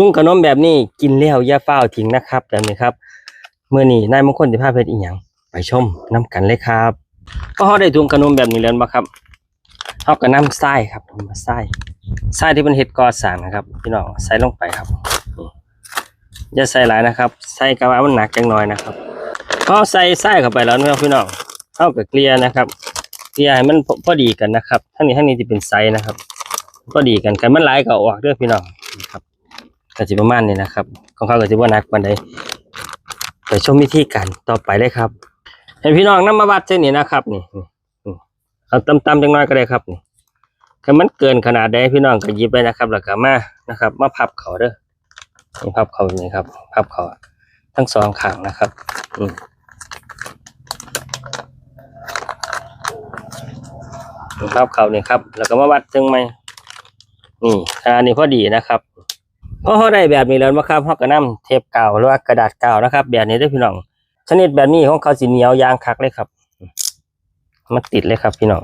ทุ่งขนมแบบนี้กินแล้วอย่าเฝ้าทิ้งนะครับแบบนี้ครับเมื่อนี้นายมงคลจะพาเพชรอีหยังไปชมน้กันเลยครับก็เขาได้ทุ่งขนมแบบนี้แล้วบ่ครับเขาก็น้ำไส้ครับมาไส้ไส้ที่เป็นเห็ดกอสางนะครับพี่น้องใส่ลงไปครับอย่าใส่หลายนะครับใส่กระว่ามันหนักจังหน่อยนะครับพอใส่ไส้เข้าไปแล้วนะพี่น้องเข้ากับเกลียนะครับเกลียให้มันพอดีกันนะครับทั้งนี้ทั้งนี้จะเป็นไซส์นะครับพอดีกันกันมันหลายก็เออกเด้อพี่น้อง ก็จะประมาณนี้นะครับของเขาก็จะว่านักปานใดไปชมวิธีการต่อไปเลยครับให้พี่น้องน้ำมาวัดเส้นนี้นะครับนี่เอาตำๆจังน้อยก็ได้ครับนี่ถ้ามันเกินขนาดใดพี่น้องก็ยิบไปนะครับแล้วก็มานะครับ มาพับเขาเด้อพับเขาอย่างนี้ครับ พับเขาทั้งสองข้างนะครับอืมพับเขานี่ยครับ แล้วก็มาวัดจึงไหมนี่ขนาดนี้พอดีนะครับ พอเขาได้แบบนี้แล้วนะครับเขาก็นำเทปกาวหรือว่ากระดาษกาวนะครับ แบบนี้ได้พี่น้อง ชนิดแบบนี้ของเขาสีเหนียวยางคักเลยครับมันติดเลยครับ พี่น้อง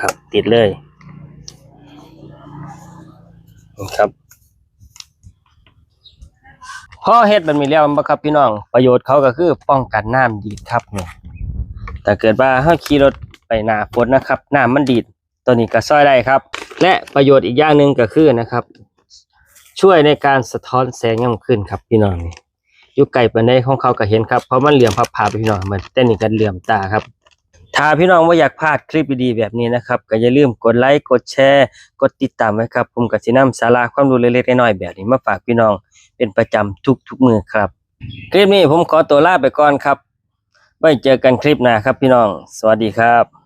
ครับ ติดเลยครับพอเฮ็ดแบบนี้แล้วบ่ครับพี่น้อง ประโยชน์เขาก็คือป้องกันน้ำดีดครับเนี่ยแต่เกิดว่าเฮาขี่รถไปหน้าฝนนะครับน้ำมันดีดตัวนี้ก็ช่วยได้ครับ และประโยชน์อีกอย่างหนึ่งก็คือนะครับ ช่วยในการสะท้อนแสงย่ำขึ้นครับพี่น้องนี่อยู่ไกลปานใดของเขาก็เห็นครับเพราะมันเหลื่อมพับผาไปพี่น้องมันเต้นนี่กันเหลื่อมตาครับถ้าพี่น้องว่าอยากพลาดคลิปดีๆแบบนี้นะครับก็อย่าลืมกดไลค์กดแชร์กดติดตามไว้ครับ ผมก็สินำสาระความรู้เล็กๆน้อยๆแบบนี้มาฝากพี่น้องเป็นประจำทุกๆมือครับ คลิปนี้ผมขอตัวลาไปก่อนครับไว้เจอกันคลิปหน้าครับพี่น้อง สวัสดีครับ